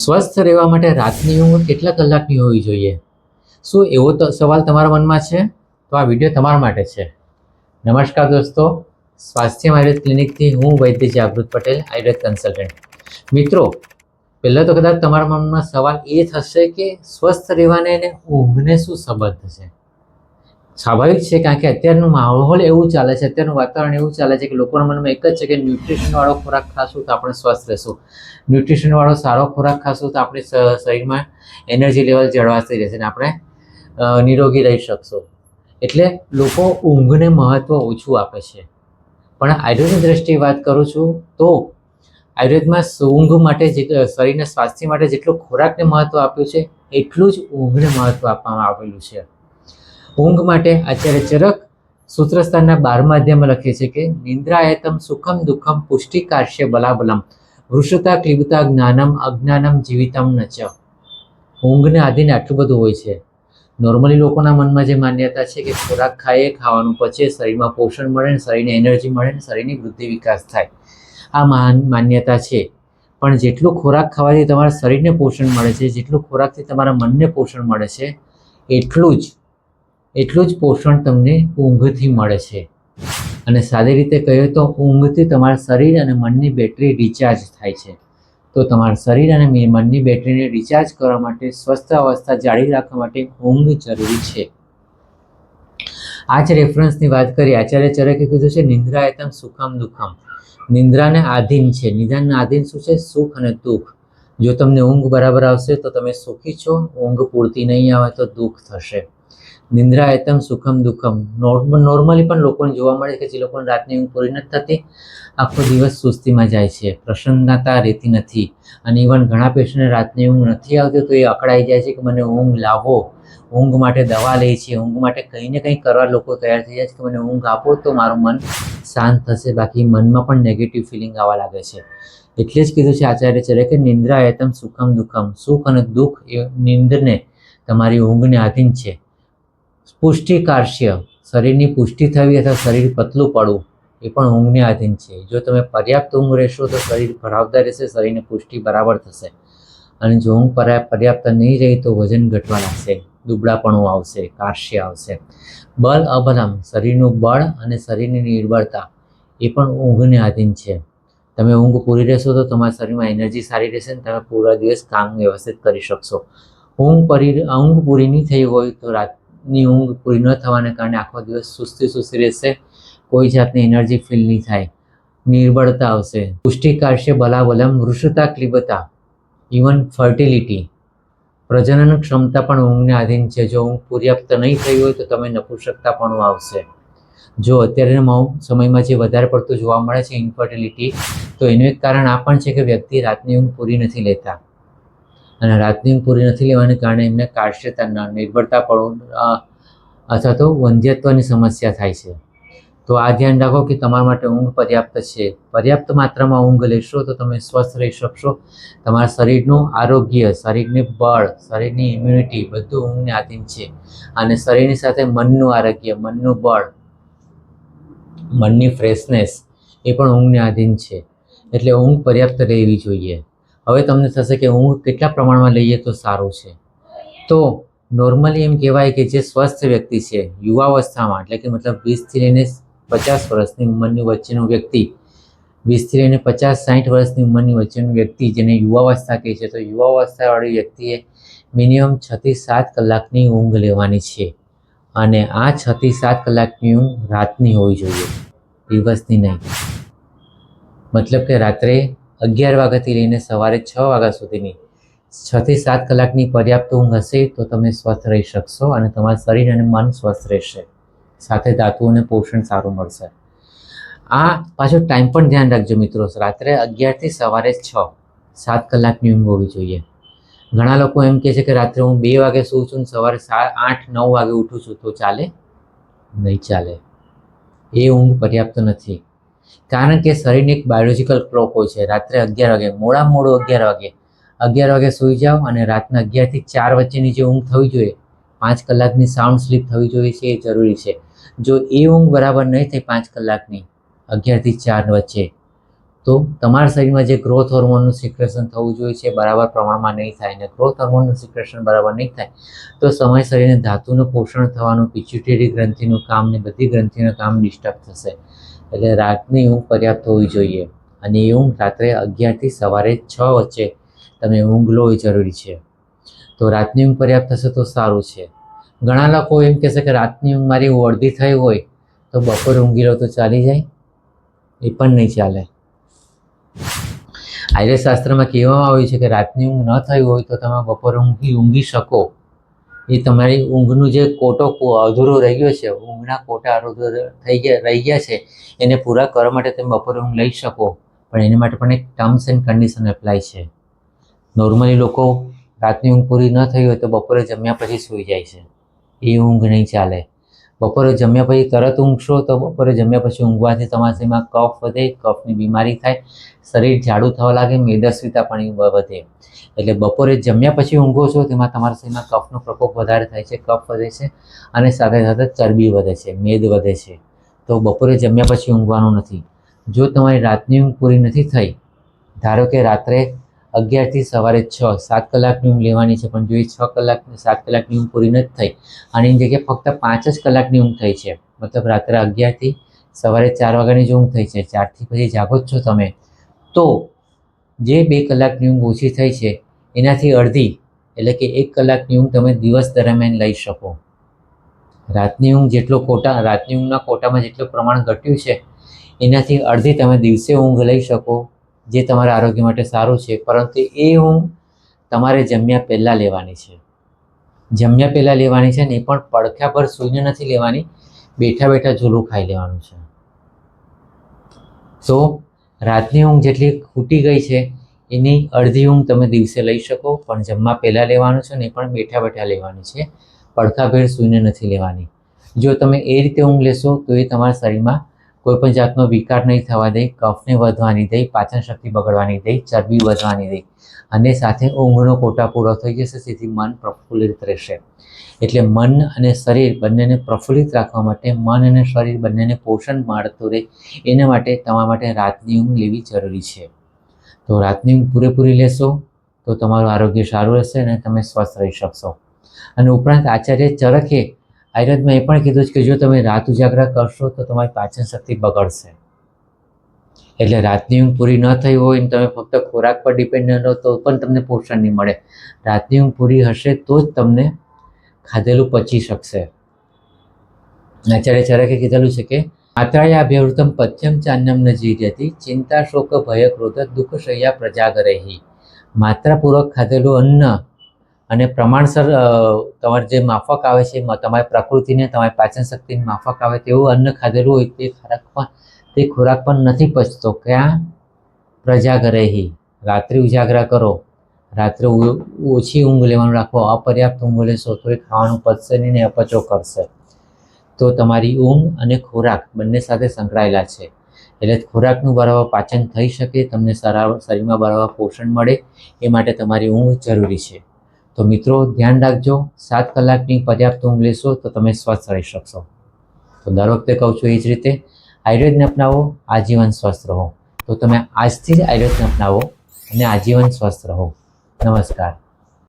સ્વસ્થ રહેવા માટે રાતની ઊંઘ કેટલા કલાકની હોવી જોઈએ? શું એવો તો સવાલ તમારા મનમાં છે? તો આ વીડિયો તમારા માટે છે. નમસ્કાર દોસ્તો, સ્વાસ્થ્ય આયુર્વેદ ક્લિનિકથી હું વૈદ્ય જાગૃત પટેલ, આયુર્વેદ કન્સલ્ટન્ટ. મિત્રો, પહેલાં તો કદાચ તમારા મનમાં સવાલ એ થશે કે સ્વસ્થ રહેવાને અને ઊંઘને શું સંબંધ છે? સ્વાભાવિક છે કારણ કે અત્યારનું માહોલ એવું ચાલે છે, અત્યારનું વાતાવરણ એવું ચાલે છે કે લોકોના મનમાં એક જ છે કે ન્યુટ્રિશનવાળો ખોરાક ખાશું તો આપણે સ્વસ્થ રહેશું. ન્યુટ્રિશનવાળો સારો ખોરાક ખાશું તો આપણે શરીરમાં એનર્જી લેવલ જળવાતી રહેશે અને આપણે નિરોગી રહી શકશું. એટલે લોકો ઊંઘને મહત્ત્વ ઓછું આપે છે. પણ આયુર્વેદની દ્રષ્ટિએ વાત કરું છું તો આયુર્વેદમાં ઊંઘ માટે શરીરના સ્વાસ્થ્ય માટે જેટલું ખોરાકને મહત્ત્વ આપ્યું છે, એટલું જ ઊંઘને મહત્ત્વ આપવામાં આવેલું છે. ઊંઘ માટે આચાર્ય ચરક સૂત્રસ્થાનના બારમા અધ્યાયમાં લખે છે કે, નિંદ્રાયતમ સુખમ દુઃખમ પુષ્ટિકાર્ષ્ય બલાબલમ, વૃષતા ક્લિબતા જ્ઞાનમ અજ્ઞાનમ જીવિતમ ન ચ ઊંઘને આધીને આટલું બધું હોય છે. નોર્મલી લોકોના મનમાં જે માન્યતા છે કે ખોરાક ખાઈએ, ખાવાનું પચે, શરીરમાં પોષણ મળે ને શરીરને એનર્જી મળે ને શરીરની વૃદ્ધિ વિકાસ થાય. આ મહાન માન્યતા છે. પણ જેટલું ખોરાક ખાવાથી તમારા શરીરને પોષણ મળે છે, જેટલું ખોરાકથી તમારા મનને પોષણ મળે છે, એટલું જ એટલું જ પોષણ તમને ઊંઘથી મળે છે. અને સાદી રીતે કહીએ તો ઊંઘથી તમારા શરીર અને મનની બેટરી રિચાર્જ થાય છે. તો તમારા શરીર અને મનની બેટરીને રિચાર્જ કરવા માટે, સ્વસ્થ અવસ્થા જાળવી રાખવા માટે ઊંઘ જરૂરી છે. આ જ રેફરન્સની વાત કરી. આચાર્ય ચરકે કીધું છે નિંદ્રાયતમ સુખમ દુઃખમ. નિંદ્રાને આધીન છે. નિદાનના આધીન શું છે? સુખ અને દુઃખ. જો તમને ઊંઘ બરાબર આવશે તો તમે સુખી છો. ઊંઘ પૂરતી નહીં આવે તો દુઃખ થશે. નિંદ્રાયતમ સુખમ, દુઃખમ. નોર્મ નોર્મલી પણ લોકોને જોવા મળે કે જે લોકોને રાતની ઊંઘ પૂરી નથી થતી, આખો દિવસ સુસ્તીમાં જાય છે. પ્રસન્નતા રહેતી નથી. અને ઇવન ઘણા પેશન્ટને રાતની ઊંઘ નથી આવતી, તો એ અકળાઈ જાય છે કે મને ઊંઘ લાવો. ઊંઘ માટે દવા લે છે. ઊંઘ માટે કંઈ ને કંઈ કરવા લોકો તૈયાર થઈ જાય છે કે મને ઊંઘ આપો તો મારું મન શાંત થશે. બાકી મનમાં પણ નેગેટિવ ફિલિંગ આવવા લાગે છે. એટલે જ કીધું છે આચાર્ય ચરે કે નિંદ્રાયતમ સુખમ, દુઃખમ. સુખ અને દુઃખ એ નિંદ્રને તમારી ઊંઘને આધીન છે. પુષ્ટિકાર્ષ્ય શરીરની પુષ્ટિ થવી અથવા શરીર પતલું પડવું એ પણ ઊંઘને આધીન છે. જો તમે પર્યાપ્ત ઊંઘ રહેશો તો શરીર ભરાવતા રહેશે, શરીરની પુષ્ટિ બરાબર થશે. અને જો ઊંઘ પર્યાપ્ત નહીં રહી તો વજન ઘટવા લાગશે દુબળાપણું આવશે, કારશ્ય આવશે. બળ અબલમ શરીરનું બળ અને શરીરની નિર્બળતા એ પણ ઊંઘને આધીન છે. તમે ઊંઘ પૂરી રહેશો તો તમારા શરીરમાં એનર્જી સારી રહેશે ને તમે પૂરા દિવસ કામ વ્યવસ્થિત કરી શકશો. ઊંઘ પરી, ઊંઘ પૂરી નહીં થઈ હોય તો રાતની ઊંઘ પૂરી ન થવાને કારણે આખો દિવસ સુસ્તી સુસ્તી રહેશે. કોઈ જાતની એનર્જી ફીલ નહીં થાય. નિર્બળતા આવશે. પુષ્ટિકાર્ષ્ય બલાબલમ, વૃષતા, ક્લિબતા ઇવન ફર્ટિલિટી પ્રજનન ક્ષમતા પણ ઊંઘને આધીન છે. જો ઊંઘ પર્યાપ્ત નહીં થઈ હોય તો તમે નપુંસકતા પણ આવશે. જો અત્યારના સમયમાં જે વધારે પડતું જોવા મળે છે ઇન્ફર્ટિલિટી તો એનું એક કારણ આ પણ છે કે વ્યક્તિ રાતની ઊંઘ પૂરી નથી લેતા. અને રાતની પૂરી નથી લેવાને કારણે એમને કાર્શ્યતા નિર્ભરતા પણ અથવા તો વંધ્યત્વની સમસ્યા થાય છે. તો આ ધ્યાન રાખો કે તમારા માટે ઊંઘ પર્યાપ્ત છે. પર્યાપ્ત માત્રામાં ઊંઘ લેશો તો તમે સ્વસ્થ રહી શકશો. તમારા શરીરનું આરોગ્ય, શરીરની બળ, શરીરની ઇમ્યુનિટી બધું ઊંઘને આધીન છે. અને શરીરની સાથે મનનું આરોગ્ય, મનનું બળ, મનની ફ્રેશનેસ એ પણ ઊંઘને આધીન છે. એટલે ઊંઘ પર્યાપ્ત રહેવી જોઈએ. હવે તમને થશે કે ઊંઘ કેટલા પ્રમાણમાં લઈએ તો સારું છે. તો નોર્મલી એમ કહેવાય કે જે સ્વસ્થ વ્યક્તિ છે, યુવાવસ્થામાં, એટલે કે મતલબ વીસથી લઈને પચાસ વર્ષની ઉંમરની વચ્ચેનો વ્યક્તિ, વીસથી લઈને પચાસ સાઠ વર્ષની ઉંમરની વચ્ચેનો વ્યક્તિ જેને યુવાવસ્થા કહે છે, તો યુવાવસ્થાવાળી વ્યક્તિએ મિનિમમ છથી સાત કલાકની ઊંઘ લેવાની છે. અને આ છથી સાત કલાકની ઊંઘ રાતની હોવી જોઈએ, દિવસની નહીં. મતલબ કે રાત્રે અગિયાર વાગ્યાથી લઈને સવારે છ વાગ્યા સુધીની છથી સાત કલાકની પર્યાપ્ત ઊંઘ હશે તો તમે સ્વસ્થ રહી શકશો અને તમારા શરીર અને મન સ્વસ્થ રહેશે. સાથે ધાતુઓને પોષણ સારું મળશે. આ પાછો ટાઈમ પણ ધ્યાન રાખજો મિત્રો. રાત્રે અગિયારથી સવારે છ, સાત કલાકની ઊંઘ હોવી જોઈએ. ઘણા લોકો એમ કહે છે કે રાત્રે હું બે વાગે સૂઉં છું સવારે સાત આઠ, નવ વાગે ઉઠું છું તો ચાલે? નહીં ચાલે. એ ઊંઘ પર્યાપ્ત નથી. કારણ કે શરીરની એક બાયોલોજિકલ ક્લોક હોય છે. રાત્રે અગિયાર વાગે, મોડા મોડું અગિયાર વાગે. અગિયાર વાગે સૂઈ જાઓ અને રાતના અગિયારથી ચાર વચ્ચેની જે ઊંઘ થવી જોઈએ, પાંચ કલાકની સાઉન્ડ સ્લીપ થવી જોઈએ છે એ જરૂરી છે. જો એ ઊંઘ બરાબર નહીં થઈ પાંચ કલાકની, અગિયારથી ચાર વચ્ચે, તો તમારા શરીરમાં જે ગ્રોથ હોર્મોનનું સિક્રેશન થવું જોઈએ છે બરાબર પ્રમાણમાં નહીં થાય અને ગ્રોથ હોર્મોનનું સિક્રેશન બરાબર નહીં થાય, તો સમય શરીરને ધાતુનું પોષણ થવાનું પિચ્યુટેરી ગ્રંથિનું કામ ને બધી ગ્રંથિનું કામ ડિસ્ટર્બ થશે. એટલે રાતની ઊંઘ પર્યાપ્ત હોવી જોઈએ. અને એ ઊંઘ રાત્રે અગિયારથી સવારે છ વચ્ચે તમે ઊંઘ લો એ જરૂરી છે. તો રાતની ઊંઘ પર્યાપ્ત થશે તો સારું છે. ઘણા લોકો એમ કહેશે કે રાતની ઊંઘ મારી અડધી થઈ હોય તો બપોર ઊંઘી લો તો ચાલી જાય. એ પણ નહીં ચાલે. આયુર્વેદ શાસ્ત્રમાં કહેવામાં આવ્યું છે કે રાતની ઊંઘ ન થઈ હોય તો તમે બપોરે ઊંઘી ઊંઘી શકો. એ તમારી ઊંઘનું જે કોટો અધૂરો રહી ગયો છે, ઊંઘના કોટા અધૂરો થઈ ગયા, રહી ગયા છે, એને પૂરા કરવા માટે તમે બપોરે ઊંઘ લઈ શકો, પણ એની માટે પણ એક ટર્મ્સ એન્ડ કન્ડિશન એપ્લાય છે. નોર્મલી લોકો રાતની ઊંઘ પૂરી ન થઈ હોય તો બપોરે જમ્યા પછી સૂઈ જાય છે. એ ઊંઘ નહીં ચાલે. બપોરે જમ્યા પછી તરત ઊંઘશો તો બપોરે જમ્યા પછી ઊંઘવાથી તમારા શરીરમાં કફ વધે, કફની બીમારી થાય, શરીર જાડું થવા લાગે, મેદસ્વીતા પણ વધે. એટલે બપોરે જમ્યા પછી ઊંઘો છો, તેમાં તમારા શરીરમાં કફનો પ્રકોપ વધારે થાય છે, કફ વધે છે અને સાથે સાથે ચરબી વધે છે, મેદ વધે છે. તો બપોરે જમ્યા પછી ઊંઘવાનું નથી. જો તમારી રાતની ઊંઘ પૂરી નથી થઈ, ધારો કે રાત્રે અગિયારથી સવારે છ, સાત કલાકની ઊંઘ લેવાની છે, પણ જો એ છ કલાક, સાત કલાકની ઊંઘ પૂરી નથી થઈ આની જગ્યાએ ફક્ત પાંચ જ કલાકની ઊંઘ થઈ છે, મતલબ રાત્રે અગિયારથી સવારે ચાર વાગ્યાની જ ઊંઘ થઈ છે, ચારથી પછી જાગો જ છો તમે, તો જે બે કલાકની ઊંઘ ઓછી થઈ છે એનાથી અડધી, એટલે કે એક કલાકની ઊંઘ તમે દિવસ દરમિયાન લઈ શકો. રાતની ઊંઘ જેટલો કોટા રાતની ઊંઘના કોટામાં જેટલું પ્રમાણ ઘટ્યું છે, એનાથી અડધી તમે દિવસે ઊંઘ લઈ શકો, જે તમારા આરોગ્ય માટે સારું છે. પરંતુ એ ઊંઘ તમારે જમ્યા પહેલાં લેવાની છે. જમ્યા પહેલાં લેવાની છે ને એ પણ પડખા પર સૂઈને નથી લેવાની, બેઠા બેઠા ઝૂલું ખાઈ લેવાનું છે. તો રાતની ઊંઘ જેટલી ખૂટી ગઈ છે એની અડધી ઊંઘ તમે દિવસે લઈ શકો, પણ જમવા પહેલાં લેવાનું છે ને પણ બેઠા બેઠા લેવાની છે. પડખાભેર સૂઈને નથી લેવાની. જો તમે એ રીતે ઊંઘ લેશો તો એ તમારા શરીરમાં કોઈ પણ જાતનો વિકાર નહીં થવા દે, કફને વધવાની દે પાચન શક્તિ બગડવાની દે, ચરબી વધવાની દે અને સાથે ઊંઘનો કોટા પૂરો થઈ જશે તેથી મન પ્રફુલ્લિત રહેશે. એટલે મન અને શરીર બંનેને પ્રફુલ્લિત રાખવા માટે મન અને શરીર બંનેને પોષણ મળતું રહે. એના માટે તમારા માટે રાતની ઊંઘ લેવી જરૂરી છે. તો રાતની ઊંઘ પૂરેપૂરી લેશો તો તમારું આરોગ્ય સારું રહેશે અને તમે સ્વસ્થ રહી શકશો. અને ઉપરાંત આચાર્ય ચરખે આયુર્વેદમાં એ પણ કીધું છે કે જો તમે રાત ઉજાગરા કરશો તો તમારી પાચન શક્તિ બગડશે. એટલે રાતની ઊંઘ પૂરી ન થઈ હોય તમે ફક્ત ખોરાક પર ડિપેન્ડ રહો તો પણ તમને પોષણ નહીં મળે. રાતની ઊંઘ પૂરી હશે તો જ તમને ખાધેલું પચી શકશે. આચાર્ય ચરકે કીધેલું છે કે માત્રાયાભ્યવૃતમ પથ્યમ ચાન્યમ ન જીર્યતિ ચિંતા શોક ભય ક્રોધ દુઃખ શૈયા પ્રજાગરેહી માત્રાપૂર્વક ખાધેલું અન્ન અને પ્રમાણસર તમારે જે માફક આવે છે તમારી પ્રકૃતિને તમારી પાચન શક્તિને માફક આવે તેવું અન્ન ખાધેલું હોય તે ખોરાક પણ તે ખોરાક પણ નથી પચતો ક્યાં પ્રજાગરેહી રાત્રિ ઉજાગરા કરો રાત્રે ઓછી ઊંઘ લેવાનું રાખો અપર્યાપ્ત ઊંઘ લેશો તો એ ખાવાનું પચશે નહીં ને અપચો કરશે તો તમારી ઊંઘ અને ખોરાક બંને સાથે સંકળાયેલા છે. એટલે ખોરાકનું બરાબર પાચન થઈ શકે, તમને સારા શરીરમાં બરાબર પોષણ મળે, એ માટે તમારી ઊંઘ જરૂરી છે. તો મિત્રો, ધ્યાન રાખજો, સાત કલાકની પર્યાપ્ત ઊંઘ લેશો તો તમે સ્વસ્થ રહી શકશો. તો દર વખતે કહું છું એ જ રીતે, આયુર્વેદને અપનાવો, આજીવન સ્વસ્થ રહો. તો તમે આજથી જ આયુર્વેદને અપનાવો અને આજીવન સ્વસ્થ રહો. નમસ્કાર.